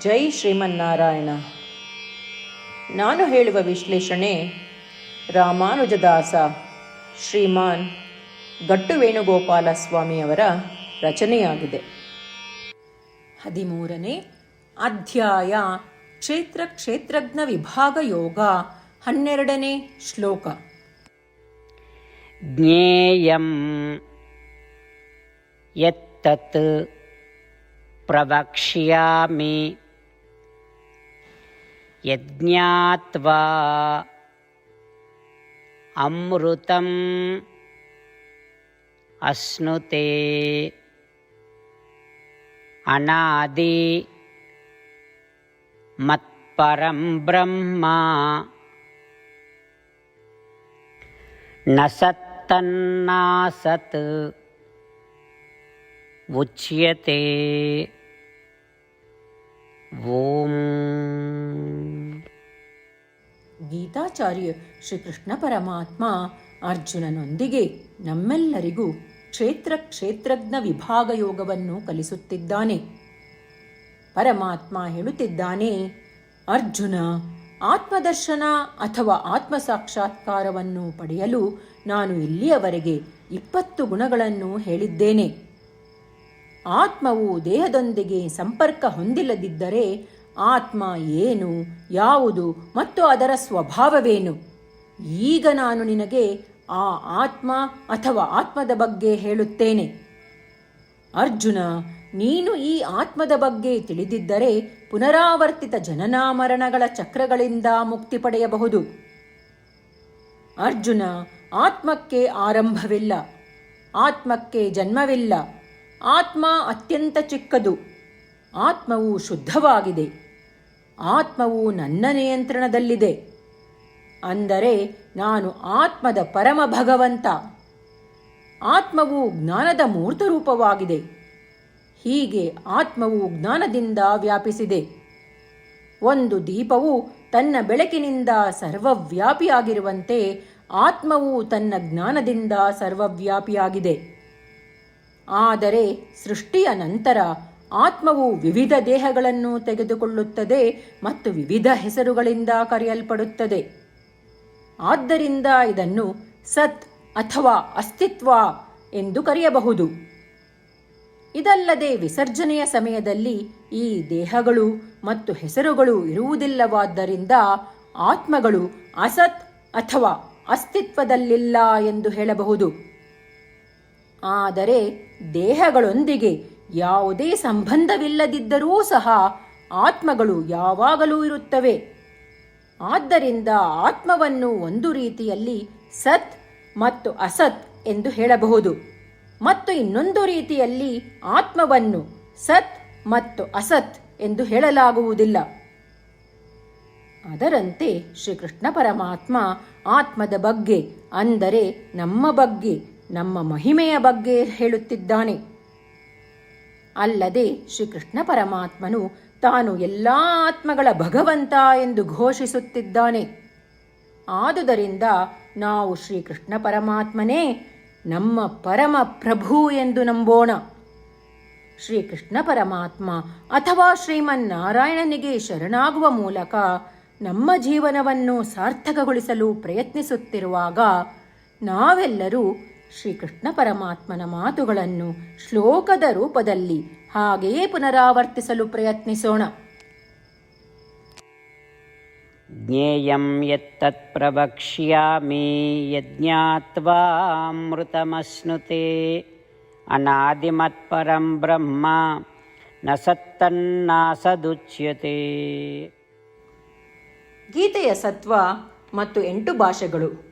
ಜೈ ಶ್ರೀಮನ್ನಾರಾಯಣ. ನಾನು ಹೇಳುವ ವಿಶ್ಲೇಷಣೆ ರಾಮಾನುಜದಾಸ ಶ್ರೀಮಾನ್ ಗಟ್ಟು ವೇಣುಗೋಪಾಲ ಸ್ವಾಮಿಯವರ ರಚನೆಯಾಗಿದೆ. ಹದಿಮೂರನೇ ಅಧ್ಯಾಯ ಕ್ಷೇತ್ರ ಕ್ಷೇತ್ರಜ್ಞ ವಿಭಾಗ ಯೋಗ ಹನ್ನೆರಡನೇ ಶ್ಲೋಕ. ಜ್ಞೇಯಂ ಯತ್ತತ್ ಪ್ರವಕ್ಷ್ಯಾಮಿ యజ్ఞాత్వా. అమృతం అశ్నుతే. అనాది మత్పరం బ్రహ్మ. నసత్తన్నాసత్ ఉచ్యతే. ఓం. ಗೀತಾಚಾರ್ಯ ಶ್ರೀಕೃಷ್ಣ ಪರಮಾತ್ಮ ಅರ್ಜುನನೊಂದಿಗೆ ನಮ್ಮೆಲ್ಲರಿಗೂ ಕ್ಷೇತ್ರ ಕ್ಷೇತ್ರಜ್ಞ ವಿಭಾಗ ಯೋಗವನ್ನು ಕಲಿಸುತ್ತಿದ್ದಾನೆ. ಪರಮಾತ್ಮ ಹೇಳುತ್ತಿದ್ದಾನೆ, ಅರ್ಜುನ, ಆತ್ಮದರ್ಶನ ಅಥವಾ ಆತ್ಮ ಸಾಕ್ಷಾತ್ಕಾರವನ್ನು ಪಡೆಯಲು ನಾನು ಇಲ್ಲಿಯವರೆಗೆ ಇಪ್ಪತ್ತು ಗುಣಗಳನ್ನು ಹೇಳಿದ್ದೇನೆ. ಆತ್ಮವು ದೇಹದೊಂದಿಗೆ ಸಂಪರ್ಕ ಹೊಂದಿಲ್ಲದಿದ್ದರೆ ಆತ್ಮ ಏನು, ಯಾವುದು ಮತ್ತು ಅದರ ಸ್ವಭಾವವೇನು? ಈಗ ನಾನು ನಿನಗೆ ಆ ಆತ್ಮ ಅಥವಾ ಆತ್ಮದ ಬಗ್ಗೆ ಹೇಳುತ್ತೇನೆ. ಅರ್ಜುನ, ನೀನು ಈ ಆತ್ಮದ ಬಗ್ಗೆ ತಿಳಿದಿದ್ದರೆ ಪುನರಾವರ್ತಿತ ಜನನಾಮರಣಗಳ ಚಕ್ರಗಳಿಂದ ಮುಕ್ತಿ ಪಡೆಯಬಹುದು. ಅರ್ಜುನ, ಆತ್ಮಕ್ಕೆ ಆರಂಭವಿಲ್ಲ. ಆತ್ಮಕ್ಕೆ ಜನ್ಮವಿಲ್ಲ. ಆತ್ಮ ಅತ್ಯಂತ ಚಿಕ್ಕದು. ಆತ್ಮವು ಶುದ್ಧವಾಗಿದೆ. ಆತ್ಮವು ನನ್ನ ನಿಯಂತ್ರಣದಲ್ಲಿದೆ. ಅಂದರೆ ನಾನು ಆತ್ಮದ ಪರಮ ಭಗವಂತ. ಆತ್ಮವು ಜ್ಞಾನದ ಮೂರ್ತ ರೂಪವಾಗಿದೆ ಹೀಗೆ ಆತ್ಮವು ಜ್ಞಾನದಿಂದ ವ್ಯಾಪಿಸಿದೆ. ಒಂದು ದೀಪವು ತನ್ನ ಬೆಳಕಿನಿಂದ ಸರ್ವವ್ಯಾಪಿಯಾಗಿರುವಂತೆ ಆತ್ಮವು ತನ್ನ ಜ್ಞಾನದಿಂದ ಸರ್ವವ್ಯಾಪಿಯಾಗಿದೆ. ಆದರೆ ಸೃಷ್ಟಿಯ ನಂತರ ಆತ್ಮವು ವಿವಿಧ ದೇಹಗಳನ್ನು ತೆಗೆದುಕೊಳ್ಳುತ್ತದೆ ಮತ್ತು ವಿವಿಧ ಹೆಸರುಗಳಿಂದ ಕರೆಯಲ್ಪಡುತ್ತದೆ. ಆದ್ದರಿಂದ ಇದನ್ನು ಸತ್ ಅಥವಾ ಅಸ್ತಿತ್ವ ಎಂದು ಕರೆಯಬಹುದು. ಇದಲ್ಲದೆ ವಿಸರ್ಜನೆಯ ಸಮಯದಲ್ಲಿ ಈ ದೇಹಗಳು ಮತ್ತು ಹೆಸರುಗಳು ಇರುವುದಿಲ್ಲವಾದ್ದರಿಂದ ಆತ್ಮಗಳು ಅಸತ್ ಅಥವಾ ಅಸ್ತಿತ್ವದಲ್ಲಿಲ್ಲ ಎಂದು ಹೇಳಬಹುದು. ಆದರೆ ದೇಹಗಳೊಂದಿಗೆ ಯಾವುದೇ ಸಂಬಂಧವಿಲ್ಲದಿದ್ದರೂ ಸಹ ಆತ್ಮಗಳು ಯಾವಾಗಲೂ ಇರುತ್ತವೆ. ಆದ್ದರಿಂದ ಆತ್ಮವನ್ನು ಒಂದು ರೀತಿಯಲ್ಲಿ ಸತ್ ಮತ್ತು ಅಸತ್ ಎಂದು ಹೇಳಬಹುದು. ಮತ್ತು ಇನ್ನೊಂದು ರೀತಿಯಲ್ಲಿ ಆತ್ಮವನ್ನು ಸತ್ ಮತ್ತು ಅಸತ್ ಎಂದು ಹೇಳಲಾಗುವುದಿಲ್ಲ. ಅದರಂತೆ ಶ್ರೀಕೃಷ್ಣ ಪರಮಾತ್ಮ ಆತ್ಮದ ಬಗ್ಗೆ, ಅಂದರೆ ನಮ್ಮ ಬಗ್ಗೆ, ನಮ್ಮ ಮಹಿಮೆಯ ಬಗ್ಗೆ ಹೇಳುತ್ತಿದ್ದಾನೆ. ಅಲ್ಲದೆ ಶ್ರೀಕೃಷ್ಣ ಪರಮಾತ್ಮನು ತಾನು ಎಲ್ಲ ಆತ್ಮಗಳ ಭಗವಂತ ಎಂದು ಘೋಷಿಸುತ್ತಿದ್ದಾನೆ. ಆದುದರಿಂದ ನಾವು ಶ್ರೀಕೃಷ್ಣ ಪರಮಾತ್ಮನೇ ನಮ್ಮ ಪರಮ ಪ್ರಭು ಎಂದು ನಂಬೋಣ. ಶ್ರೀಕೃಷ್ಣ ಪರಮಾತ್ಮ ಅಥವಾ ಶ್ರೀಮನ್ನಾರಾಯಣನಿಗೆ ಶರಣಾಗುವ ಮೂಲಕ ನಮ್ಮ ಜೀವನವನ್ನು ಸಾರ್ಥಕಗೊಳಿಸಲು ಪ್ರಯತ್ನಿಸುತ್ತಿರುವಾಗ ನಾವೆಲ್ಲರೂ ಶ್ರೀಕೃಷ್ಣ ಪರಮಾತ್ಮನ ಮಾತುಗಳನ್ನು ಶ್ಲೋಕದ ರೂಪದಲ್ಲಿ ಹಾಗೆಯೇ ಪುನರಾವರ್ತಿಸಲು ಪ್ರಯತ್ನಿಸೋಣ. ಜ್ಞೇಯಂ ಯತ್ತತ್ ಪ್ರವಕ್ಷ್ಯಾಮಿ ಯಜ್ಞಾತ್ವಾ ಅಮೃತಮಶ್ನುತೆ ಅನಾದಿಮತ್ಪರಂ ಬ್ರಹ್ಮ ನ ಸತ್ತನ್ನಾಸದುಚ್ಯತೆ ಗೀತೆಯ ಸತ್ವ ಮತ್ತು ಎಂಟು ಭಾಷೆಗಳು.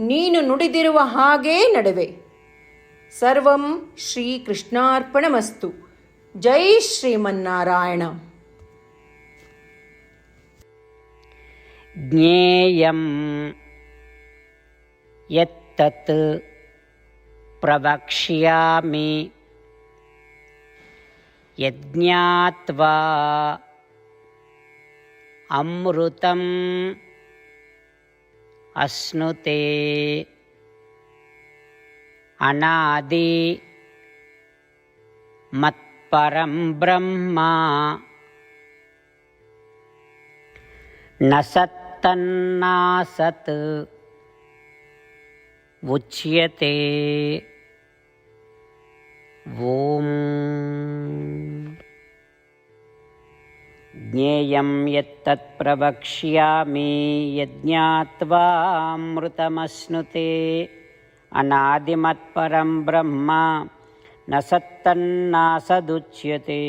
ನೀನು ನುಡಿದಿರುವ ಹಾಗೇ ನಡುವೆ ಸರ್ವಂ ಶ್ರೀಕೃಷ್ಣಾರ್ಪಣಮಸ್ತು ಜೈ ಶ್ರೀಮನ್ನಾರಾಯಣ ज्ञेयं यत्तत् प्रवक्ष्यामि यज्ञात्वा अमृतम् అశ్నుతే అనాది మత్పరం బ్రహ్మ నసత్తన్నాసత్ ఉచ్యతే. ఓం ज्ञेयं यत्तत् प्रवक्ष्यामि यज्ञात्वामृतमश्नुते अनादिमत्परं ब्रह्म न सत्तन्नासदुच्यते